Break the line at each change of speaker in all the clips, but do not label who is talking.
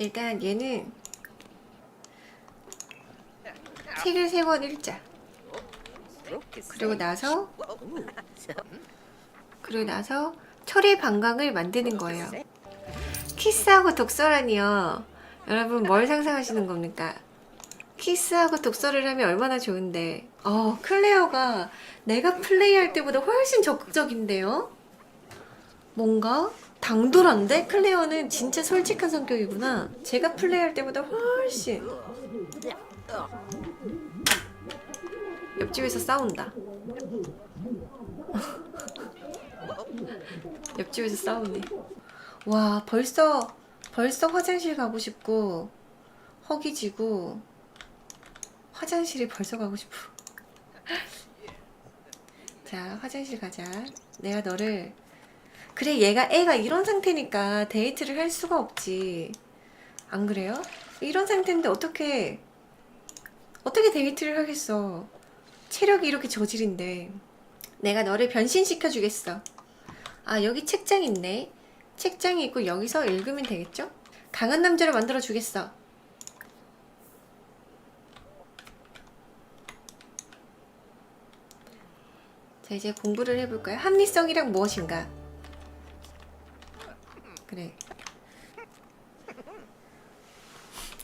일단 얘는 책을 세 권 읽자. 그리고 나서 그리고 나서 철의 방광을 만드는 거예요. 키스하고 독서라니요. 여러분 뭘 상상하시는 겁니까? 키스하고 독서를 하면 얼마나 좋은데. 어, 클레어가 내가 플레이할 때보다 훨씬 적극적인데요? 뭔가 당돌한데? 클레어는 진짜 솔직한 성격이구나. 제가 플레이할 때보다 훨씬. 옆집에서 싸운다. 옆집에서 싸우네. 와, 벌써, 벌써 화장실 가고 싶고, 허기지고, 화장실에 벌써 가고 싶어. 자, 화장실 가자. 내가 너를, 그래, 얘가, 애가 이런 상태니까 데이트를 할 수가 없지. 안 그래요? 이런 상태인데 어떻게, 어떻게 데이트를 하겠어. 체력이 이렇게 저질인데. 내가 너를 변신시켜 주겠어. 아, 여기 책장 있네. 책장이 있고 여기서 읽으면 되겠죠? 강한 남자를 만들어 주겠어. 자, 이제 공부를 해볼까요? 합리성이란 무엇인가? 그래.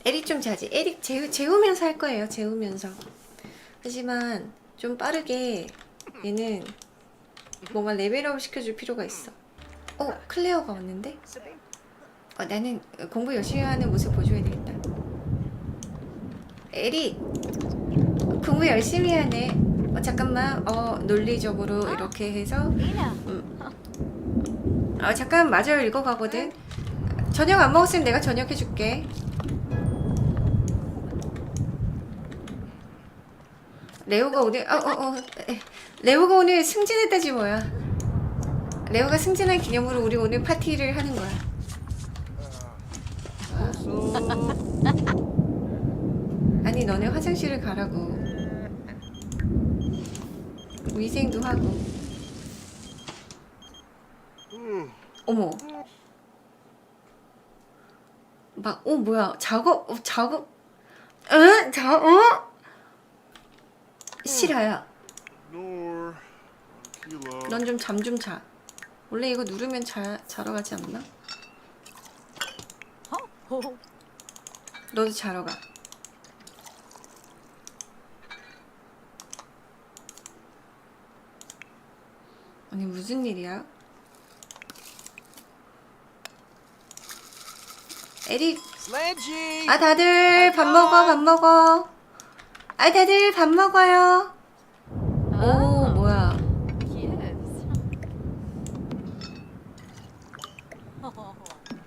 에릭 좀 자지. 에릭 재우, 재우면서 할 거예요. 재우면서. 하지만 좀 빠르게 얘는 뭔가 레벨업 시켜줄 필요가 있어. 어, 클레어가 왔는데? 어, 나는 공부 열심히 하는 모습 보여줘야 되겠다. 에릭, 공부 열심히 하네. 어, 잠깐만, 어, 논리적으로 이렇게 해서. 음. 어, 잠깐, 맞아요. 읽어가거든. 저녁 안 먹었으면 내가 저녁 해줄게. 레오가 오늘, 어, 어, 어, 에, 레오가 오늘 승진했다지 뭐야. 레오가 승진한 기념으로 우리 오늘 파티를 하는 거야. 아니 너네 화장실을 가라고. 위생도 하고. 어머. 막, 어, 뭐야. 작업, 어, 작업. 응? 자, 어? 실화야. 넌 좀 잠 좀 자. 원래 이거 누르면 자, 자러 가지 않나? 너도 자러 가. 아니 무슨 일이야? 에릭! 아 다들 밥 먹어, 밥 먹어. 아 다들 밥 먹어요. 오 뭐야?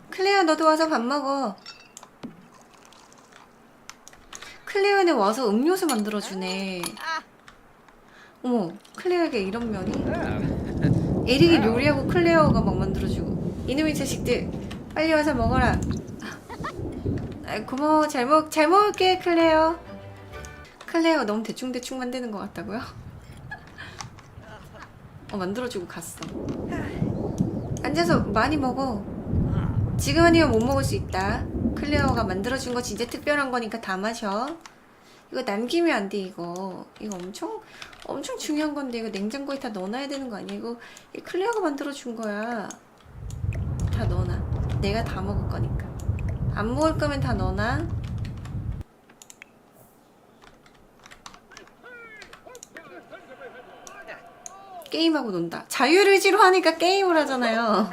클레어 너도 와서 밥 먹어. 클레어는 와서 음료수 만들어주네. 어머, 클레어에게 이런 면이? 에릭이 요리하고 클레어가 막 만들어주고. 이놈의 자식들, 빨리 와서 먹어라. 아, 고마워, 잘 먹, 잘 먹을게, 클레어. 클레어 너무 대충대충 만드는 것 같다고요? 어, 만들어주고 갔어. 앉아서 많이 먹어. 지금 아니면 못 먹을 수 있다. 클레어가 만들어준 거 진짜 특별한 거니까 다 마셔. 이거 남기면 안 돼, 이거. 이거 엄청, 엄청 중요한 건데, 이거 냉장고에 다 넣어놔야 되는 거? 이거, 이 클레어가 만들어준 거야. 다 넣어놔. 내가 다 먹을 거니까. 안 먹을 거면 다 넣어놔. 게임하고 논다. 자유의지로 하니까 게임을 하잖아요.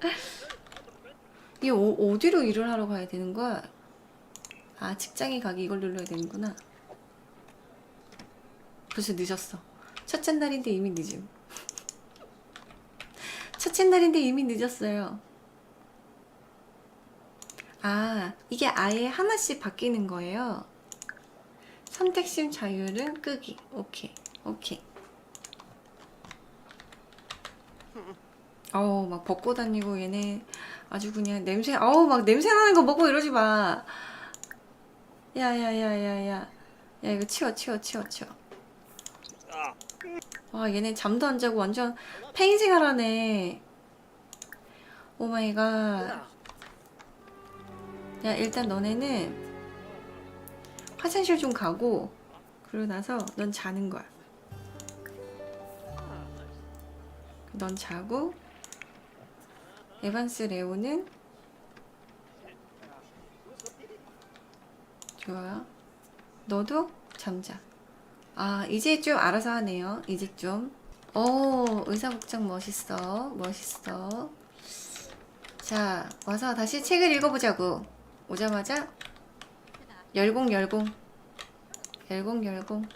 이 어, 어디로 일을 하러 가야 되는 거야? 아 직장에 가기 이걸 눌러야 되는구나. 벌써 늦었어. 첫째 날인데 이미 늦음. 첫째 날인데 이미 늦었어요. 아 이게 아예 하나씩 바뀌는 거예요. 선택심 자율은 끄기. 오케이 오케이. 어우 막 벗고 다니고 얘네 아주 그냥 냄새 어우 막 냄새 나는 거 먹고 이러지 마 야 야 야 야 야 야 이거 치워 치워 치워 치워 와 얘네 잠도 안 자고 완전 폐인 생활하네 오 마이 갓 야 일단 너네는 화장실 좀 가고 그러고 나서 넌 자는 거야. 넌 자고 에반스 레오는 좋아요. 너도 잠자. 아 이제 좀 알아서 하네요. 이제 좀. 오 의사 복장 멋있어. 멋있어. 자 와서 다시 책을 읽어보자고. 오자마자 열공 열공 열공 열공.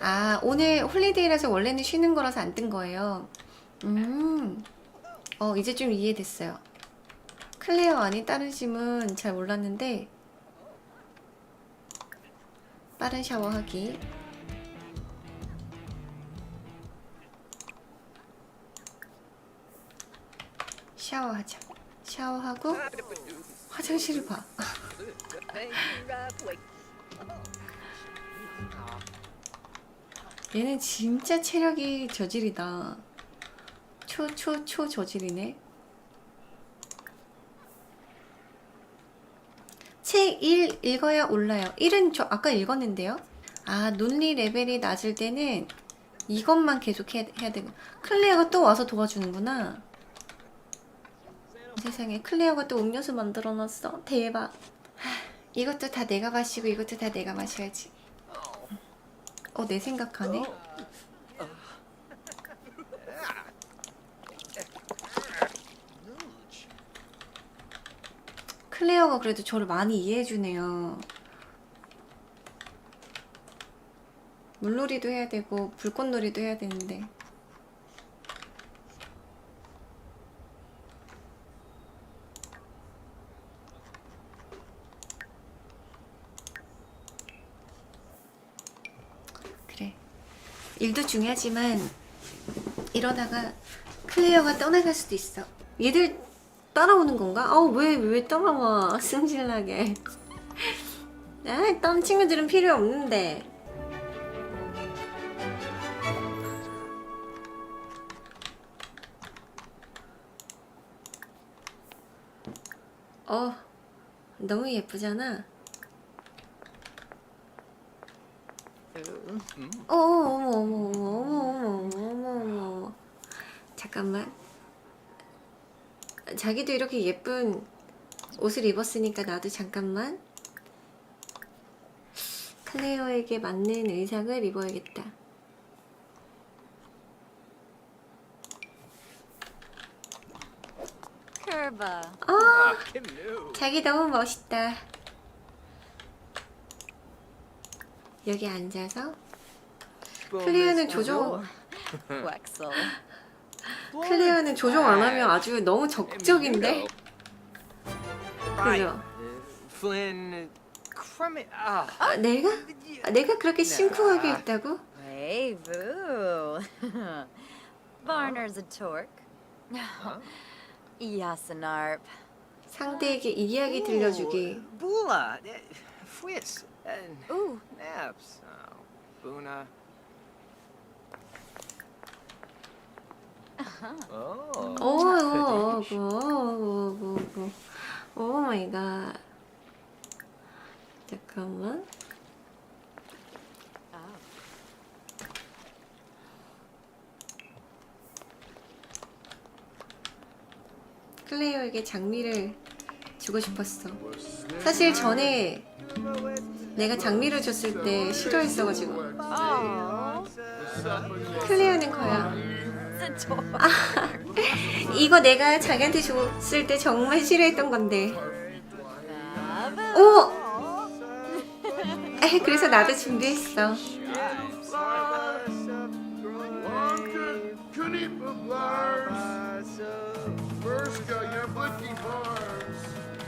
아 오늘 홀리데이라서 원래는 쉬는 거라서 안 뜬 거예요. 음. 어 이제 좀 이해됐어요. 클레어 아닌 다른 심은 잘 몰랐는데 빠른 샤워하기 샤워하자 샤워하고 화장실을 봐 얘는 진짜 체력이 저질이다 초 초 초 저질이네 책 1 읽어야 올라요. 1은 저 아까 읽었는데요. 아, 논리 레벨이 낮을 때는 이것만 계속 해야, 되고. 클레어가 또 와서 도와주는구나. 세상에, 클레어가 또 음료수 만들어 놨어. 대박. 하, 이것도 다 내가 마시고 이것도 다 내가 마셔야지. 어, 내 생각하네. 클레어가 그래도 저를 많이 이해해주네요. 물놀이도 해야 되고 불꽃놀이도 해야 되는데 일도 중요하지만 이러다가 클레어가 떠나갈 수도 있어. 얘들 따라오는 건가? 아우 왜 왜 따라와? 승질나게. 아, 딴 친구들은 필요 없는데. 어 너무 예쁘잖아 어 어머 어머 어머 어머 어머 어머 어머 잠깐만 자기도 이렇게 예쁜 옷을 입었으니까 나도 잠깐만 클레어에게 맞는 의상을 입어야겠다.
Kerba.
아. 자기 너무 멋있다. 여기 앉아서 조종
Wexel.
클레어는 조종 안 하면 아주 너무 적극적인데. 그죠?
Ah,
아, 내가 아, 내가 그렇게 심쿵하게 있다고?
Hey, boo. Varner's a torque. Yasanarp.
상대에게 이야기 들려주기.
Bula, eh, and
Ooh,
Naps. Oh, Buna. Oh.
오, 오, 오, 오, 오, 오 마이 갓. 잠깐만. 클레어에게 장미를 주고 싶었어. 사실 전에 내가 장미를 줬을 때 싫어했어가지고.
Oh,
클레어는 거야.
A torque.
이거 내가 자기한테 줬을 때 정말 싫어했던 건데.
Ah,
오! 에이, 그래서 나도 준비했어.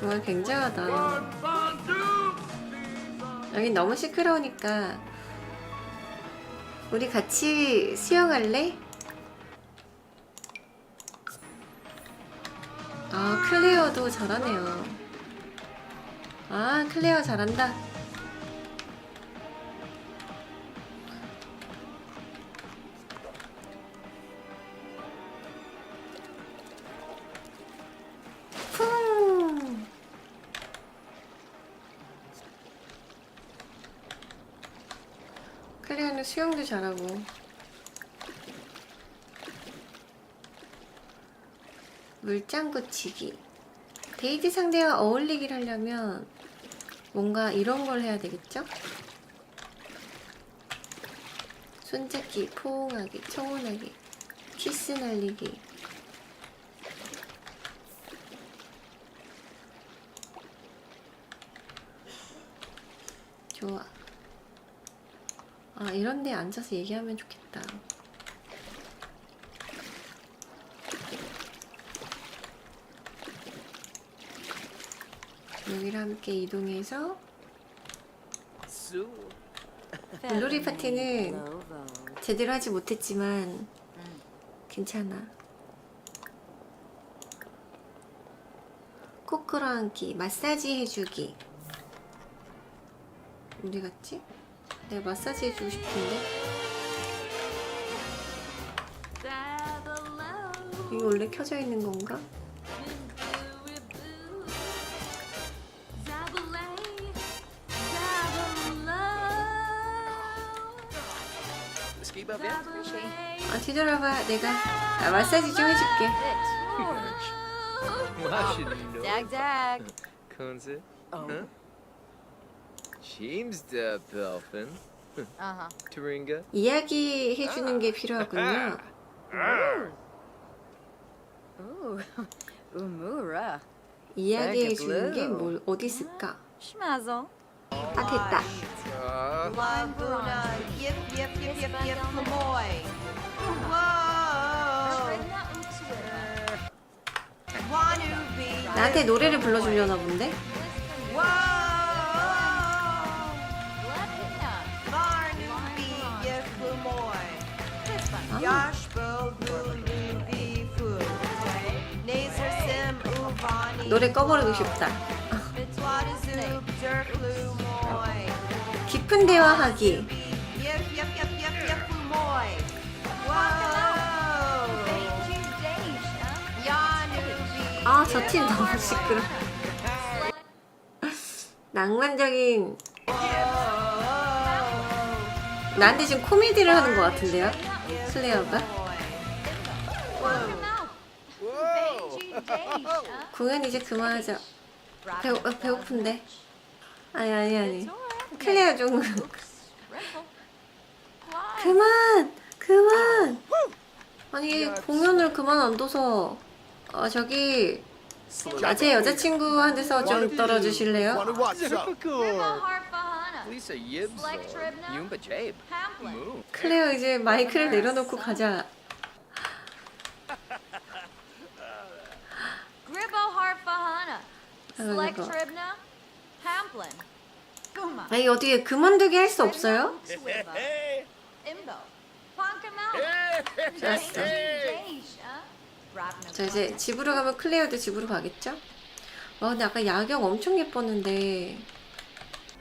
정말 굉장하다. 여기 너무 시끄러우니까 우리 같이 수영할래? 아 클리어도 잘하네요. 아 클리어 잘한다. 클리어는 수영도 잘하고. 물장 고치기. 데이트 상대와 어울리기를 하려면 뭔가 이런 걸 해야 되겠죠? 손잡기, 포옹하기, 청혼하기, 키스 날리기. 좋아. 아, 이런 데 앉아서 얘기하면 좋겠다. 여기를 함께 이동해서
수.
물놀이 파티는. 제대로 하지 못했지만 괜찮아. 코 끌어안기, 마사지 해주기. 어디 갔지? 내가 마사지 해주고 싶은데. 이거 원래 켜져 있는 건가? 아 뒤돌아봐. 내가 아, 마사지 좀 해줄게.
dag.
Kunze.
Oh.
Huh? James the Dolphin.
Uh-huh.
Turinga.
이야기 해주는 게 필요하군요.
Umura.
이야기 해주는 게. 뭘 어디 있을까?
Schmazel.
아 됐다.
Uh,
나한테 노래를 불러주려나 본데? 아. 노래 꺼버리고 싶다. 깊은 대화하기. 아, 저 팀 너무 시끄러. 낭만적인. 나한테 지금 코미디를 하는 것 같은데요? 슬레어가? 공연 이제 그만하자. 배, 어, 배고픈데. 아니, 아니, 아니. 클레어 좀. 그만! 그만! 아니, 공연을 그만 안 둬서. 아, 저기. 낮에 여자친구한테서 좀 떨어주실래요?
Moo.
클레어 이제 마이크를 내려놓고 가자. 아이고. 아니, 어떻게 그만두게 할 수 없어요?
Imbo.
좋았어. 자, 이제 집으로 가면 클레어도 집으로 가겠죠? 와, 근데 아까 야경 엄청 예뻤는데.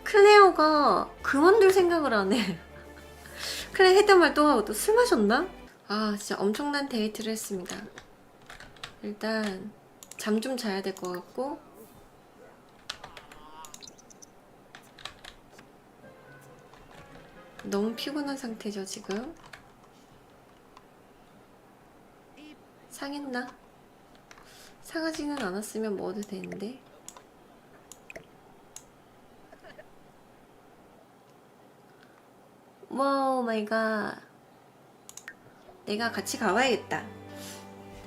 클레어가 그만둘 생각을 안 해. 클레어 했던 말 또 하고 또 술 마셨나? 아, 진짜 엄청난 데이트를 했습니다. 일단, 잠 좀 자야 될 것 같고. 너무 피곤한 상태죠, 지금. 상했나? 상하지는 않았으면 먹어도 되는데. 와우 마이 갓. 내가 같이 가봐야겠다.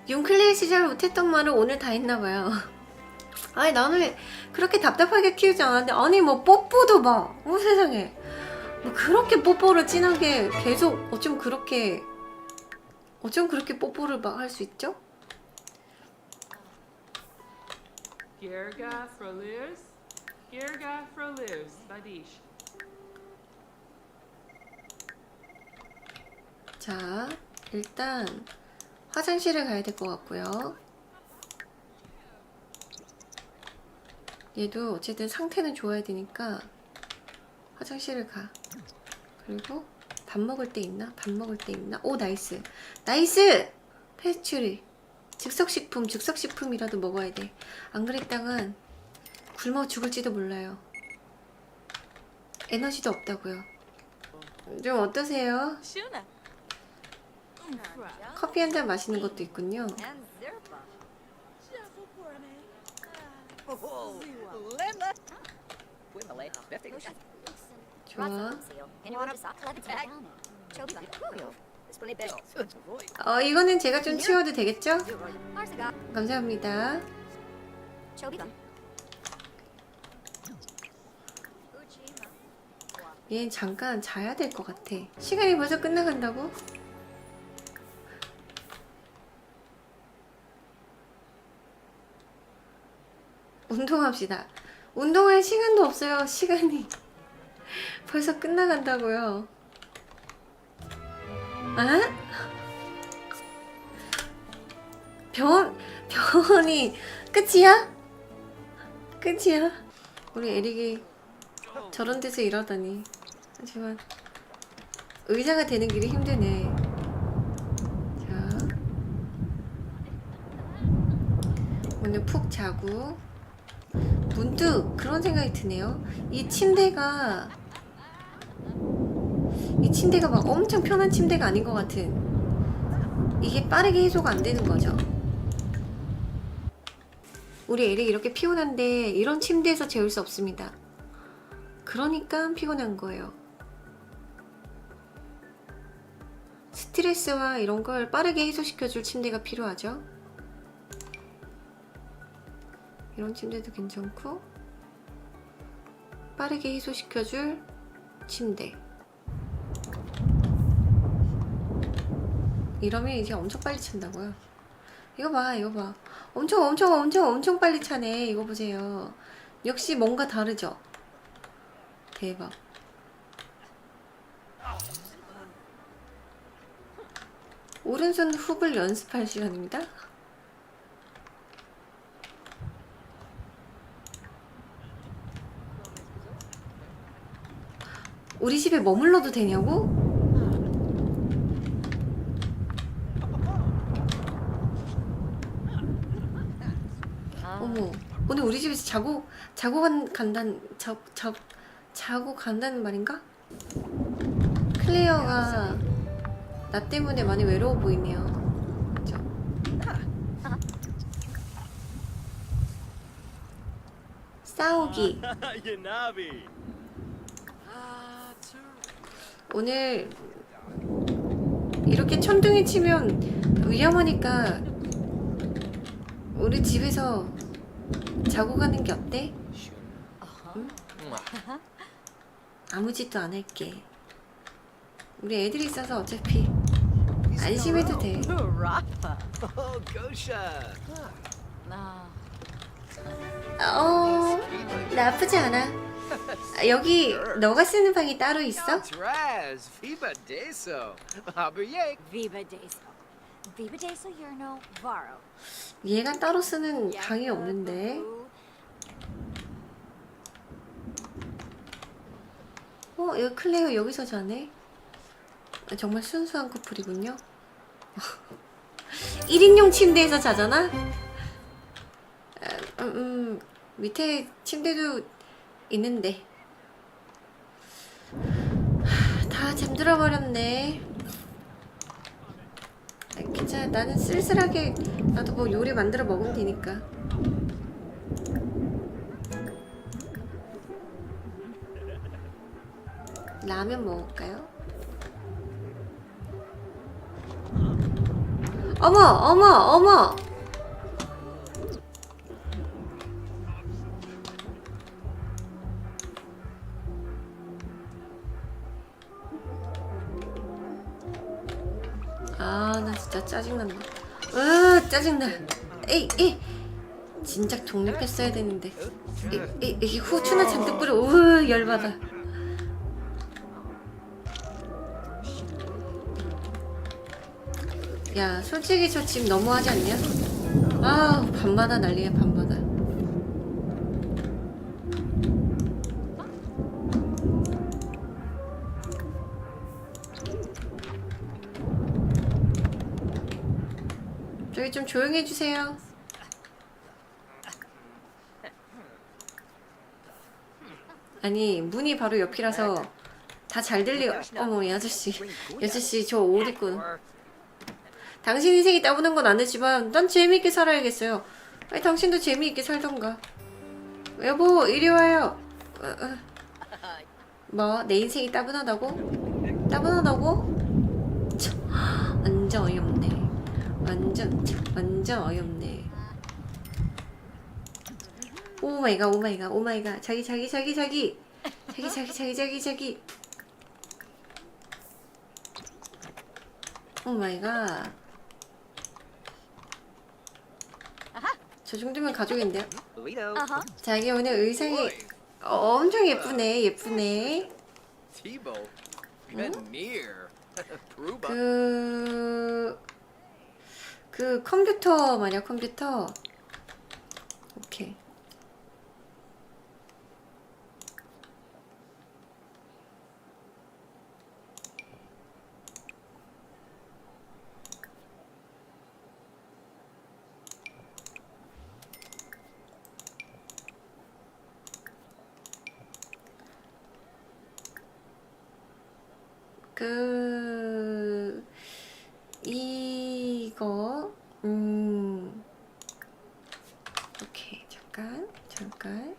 윤클레이 시절 못했던 말을 오늘 다 했나봐요. 아니 나는 그렇게 답답하게 키우지 않았는데 아니 뭐 뽀뽀도 봐. 어 세상에. 뭐 그렇게 뽀뽀를 진하게 계속 어쩜 그렇게 어쩜 그렇게 뽀뽀를 막 할 수 있죠?
Badish.
자, 일단 화장실을 가야 될 것 같고요. 얘도 어쨌든 상태는 좋아야 되니까 화장실을 가. 그리고 밥 먹을 때 있나? 밥 먹을 때 있나? 오, 나이스. 나이스! 페스츄리. 즉석식품, 즉석식품이라도 먹어야 돼. 안 그랬다간 굶어 죽을지도 몰라요. 에너지도 없다고요. 좀 어떠세요? 커피 한 잔 마시는 것도 있군요. 좋아. 어, 이거는 제가 좀 치워도 되겠죠? 감사합니다. 얘 잠깐 자야 될 것 같아. 시간이 벌써 끝나간다고? 운동합시다. 운동할 시간도 없어요. 시간이 벌써 끝나간다고요. 아? 병원 병원이 끝이야? 끝이야? 우리 에릭이 저런 데서 일하다니. 하지만 의사가 되는 길이 힘드네. 자, 오늘 푹 자고 문득 그런 생각이 드네요. 이 침대가 이 침대가 막 엄청 편한 침대가 아닌 것 같은 이게 빠르게 해소가 안 되는 거죠. 우리 에릭 이렇게 피곤한데 이런 침대에서 재울 수 없습니다. 그러니까 피곤한 거예요. 스트레스와 이런 걸 빠르게 해소시켜 줄 침대가 필요하죠. 이런 침대도 괜찮고 빠르게 해소시켜 줄 침대. 이러면 이제 엄청 빨리 찬다고요. 이거 봐, 이거 봐. 엄청, 엄청, 엄청, 엄청 빨리 차네. 이거 보세요. 역시 뭔가 다르죠? 대박. 오른손 훅을 연습할 시간입니다. 우리 집에 머물러도 되냐고? 어머, 오늘 우리 집에서 자고 자고 간 간단 자, 자, 자고 간다는 말인가? 클레어가 나 때문에 많이 외로워 보이네요. 그죠? 싸우기. 오늘 이렇게 천둥이 치면 위험하니까 우리 집에서 자고 가는 게 어때? 응? 아무 짓도 안 할게. 우리 애들이 있어서 어차피 안심해도 돼. 어, 나쁘지 않아. 아, 여기 너가 쓰는 방이 따로 있어?
That's Raz. Viva Deso. Abriye.
Viva Deso. Viva Deso Yerno Varo.
얘가 따로 쓰는 방이 없는데. 어, 여기 클레어 여기서 자네? 아, 정말 순수한 커플이군요. 1인용 침대에서 자잖아? 아, 음, 음, 밑에 침대도 있는데. 하, 다 잠들어 버렸네. 아, 괜찮아. 나는 쓸쓸하게, 나도 뭐 요리 만들어 먹으면 되니까. 라면 먹을까요? 어머, 어머, 어머! 아, 나 진짜 짜증난다. 으, 짜증나. 에이. 진작 독립했어야 되는데. 이, 이, 이 후추나 잔뜩 뿌려. 으, 열받아. 야, 솔직히 저 집 너무하지 않냐? 아, 밤마다 난리야, 밤마다. 저기 좀 조용히 해주세요. 아니, 문이 바로 옆이라서 다 잘 들려. 어머 이 아저씨. 이 아저씨 저 옷 입고. 당신 인생이 따보는 건 아니지만 난 재미있게 살아야겠어요. 아니 당신도 재미있게 살던가. 여보 이리 와요. 어, 어. 뭐내 인생이 따분하다고? 따분하다고? 참, 완전 어이없네. 완전 참, 완전 어이없네. 오 마이 갓, 오 마이 갓, 오 마이 갓. 자기 자기 자기 자기. 자기 자기 자기 자기 자기. 오 마이 갓. 저 정도면 가족인데요?
Lito.
Uh huh.
자기 오늘 의상이 엄청 예쁘네, 예쁘네.
Pruba.
그, 그 컴퓨터 말이야, 컴퓨터. 오케이. 그 이거 음 오케이. 잠깐 잠깐.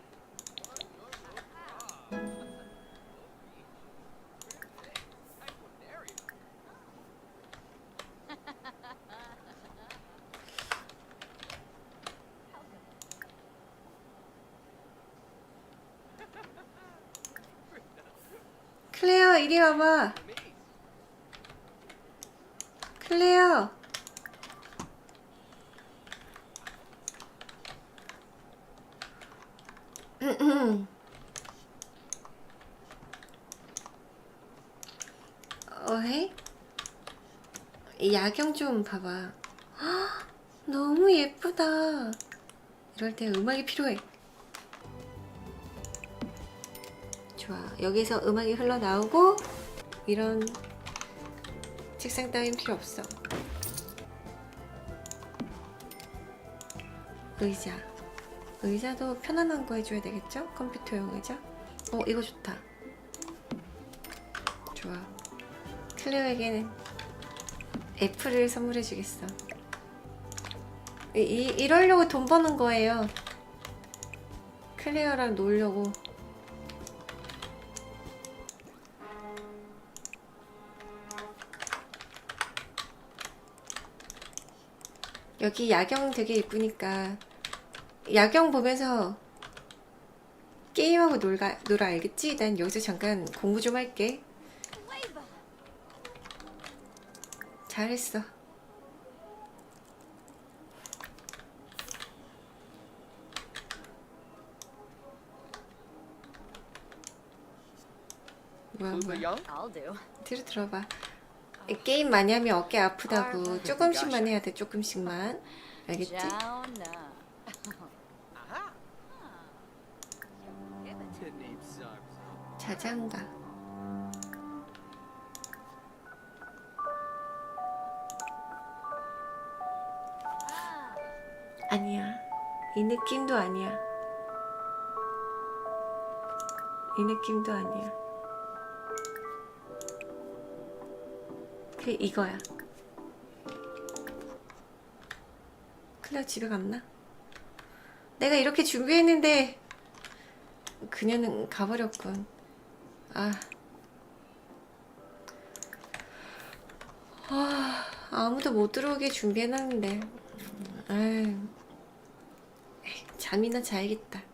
클레어 이리 와봐 클레어. 어헤? 이 야경 좀 봐봐. 헉, 너무 예쁘다. 이럴 때 음악이 필요해. 좋아. 여기서 음악이 흘러나오고 이런 책상 따윈 필요 없어. 의자. 의자도 편안한 거 해줘야 되겠죠? 컴퓨터용 의자? 어, 이거 좋다. 좋아. 클레어에게는 애플을 선물해 주겠어. 이, 이, 이러려고 돈 버는 거예요. 클레어랑 놀려고. 여기 야경 되게 예쁘니까 야경 보면서 게임하고 놀가, 놀아 알겠지? 난 여기서 잠깐 공부 좀 할게. 잘했어 뭐야 뭐야. 뒤로 들어봐 이 게임 많이 하면 어깨 아프다고 조금씩만 해야 돼 조금씩만. 알겠지? 자장가 아니야. 이 느낌도 아니야. 이 느낌도 아니야 그 이거야 클레어 집에 갔나? 내가 이렇게 준비했는데 그녀는 가버렸군 아. 아, 아무도 못 들어오게 준비해놨는데. 에이, 잠이나 자야겠다.